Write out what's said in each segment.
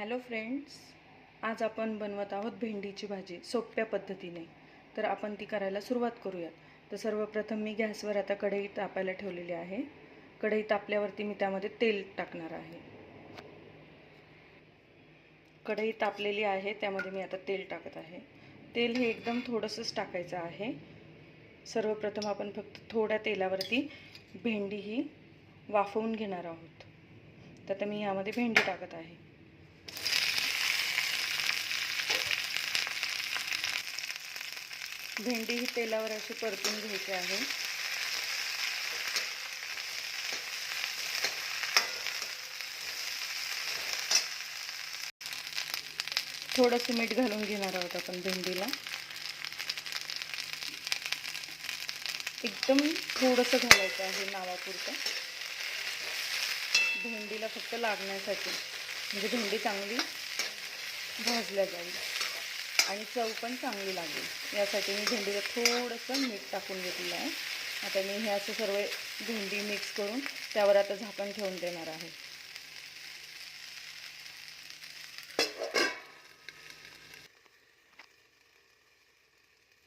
Hello friends आज आपण बनवत आहोत भेंडीची भाजी सोप्या पद्धतीने. तर आपण ती करायला सुरुवात करूयात. तर सर्वप्रथम मी गॅसवर आता कढई तापायला ठेवलेली आहे. कढई तापल्यावरती मी त्यामध्ये तेल टाकणार आहे. कढई तापलेली आहे त्यामध्ये मी आता तेल टाकत आहे. तेल हे एकदम थोडंसंच टाकायचं आहे. सर्वप्रथम आपण फक्त थोड्या तेलावरती भेंडी ही वाफवून घेणार आहोत. तर आता मी यामध्ये भेंडी टाकत आहे. भेंडी ही तेलावर अशी परतून घ्यायची आहे. थोडंसं मीठ घालून घेणार आहोत आपण भेंडीला. एकदम थोडंसं घालायचं आहे नावापुरतं. भेंडीला फक्त लागण्यासाठी म्हणजे भेंडी चांगली भाजल्या जाईल. आणि चव पण चांगली लागेल. यासाठी मी भेंडीला थोडंसं मीठ टाकून घेतलेलं आहे. आता मी हे असं सर्व भेंडी मिक्स करून त्यावर आता झाकण ठेवून देणार आहे.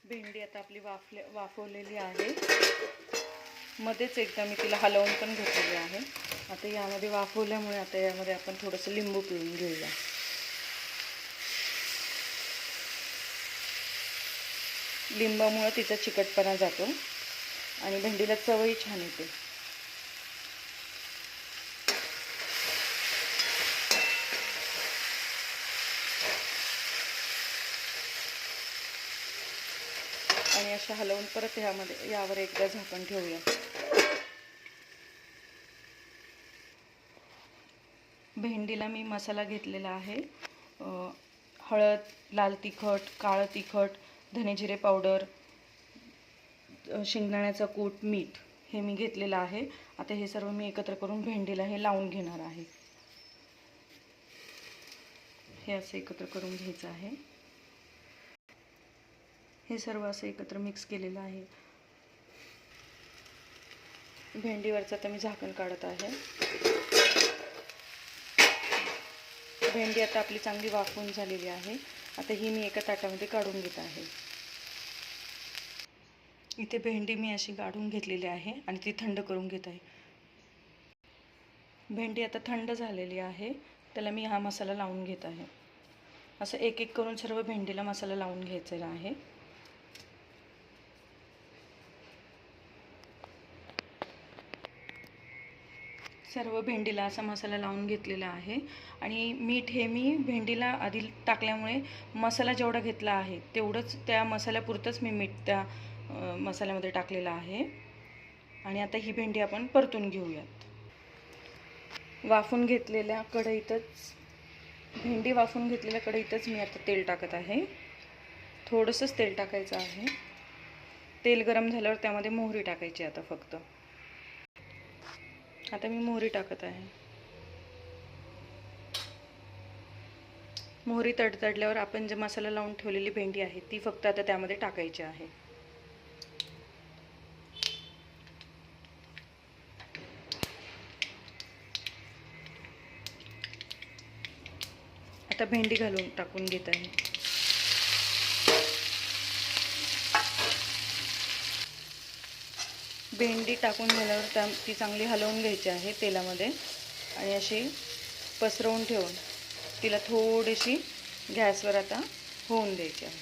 भेंडी आता आपली वाफले वाफवलेली आहे. मध्येच एकदा मी तिला हलवून पण घेतलेली आहे. आता यामध्ये वाफवल्यामुळे आता यामध्ये आपण थोडंसं लिंबू पिळून घेऊया. लिंबामुळं तिचा चिकटपणा जातो. आणि भेंडीला चवही छान येते. आणि अशा हलवून परत ह्यामध्ये यावर एकदा झाकण ठेवूया. भेंडीला मी मसाला घेतलेला आहे. हळद लाल तिखट काळं तिखट धनेजिरे पावडर शेंगदाण्याचा कूट मीठ हे मी घेतलेलं आहे. आता हे सर्व मी एकत्र करून भेंडीला हे लावून घेणार आहे. हे असं एकत्र करून घ्यायचं आहे. हे सर्व असं एकत्र मिक्स केलेलं आहे. भेंडीवरचं आता मी झाकण काढत आहे. भेंडी आता आपली चांगली वाफवून झालेली आहे. आता ही मी एका ताटामध्ये काढून घेत आहे. इथे भेंडी मी अशी काढून घेतलेली आहे आणि ती थंड करून घेत आहे. भेंडी आता थंड झालेली आहे. त्याला मी हा मसाला लावून घेत आहे. असं एक एक करून सर्व भेंडीला मसाला लावून घ्यायचा आहे. सर्व भेंडीला असा मसाला लावून घेतलेला आहे. आणि मीठ हे मी भेंडीला आधी टाकल्यामुळे मसाला जेवढा घेतला आहे तेवढंच त्या मसाल्यापुरतंच मी मीठ त्या मसाल्यामध्ये टाकलेलं आहे. आणि आता ही भेंडी आपण परतून घेऊयात. वाफून घेतलेल्या कढईतच भेंडी वाफून घेतलेल्या कढईतच मी आता तेल टाकत आहे. थोडंसंच तेल टाकायचं आहे. तेल गरम झाल्यावर त्यामध्ये मोहरी टाकायची आता फक्त. आता मी मोहरी टाकत आहे. मोहरी तडतडल्यावर आपण जे मसाला लावून ठेवलेली भेंडी आहे ती फक्त आता त्यामध्ये टाकायची आहे. आता भेंडी घालून टाकून घेत आहे. भेंडी टाकून झाल्यावर त्या ती चांगली हलवून घ्यायची आहे तेलामध्ये. आणि अशी पसरवून ठेवून तिला थोडीशी गॅसवर आता होऊन द्यायची आहे.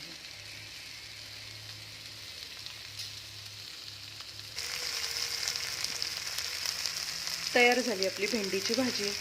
तयार झाली आपली भेंडीची भाजी.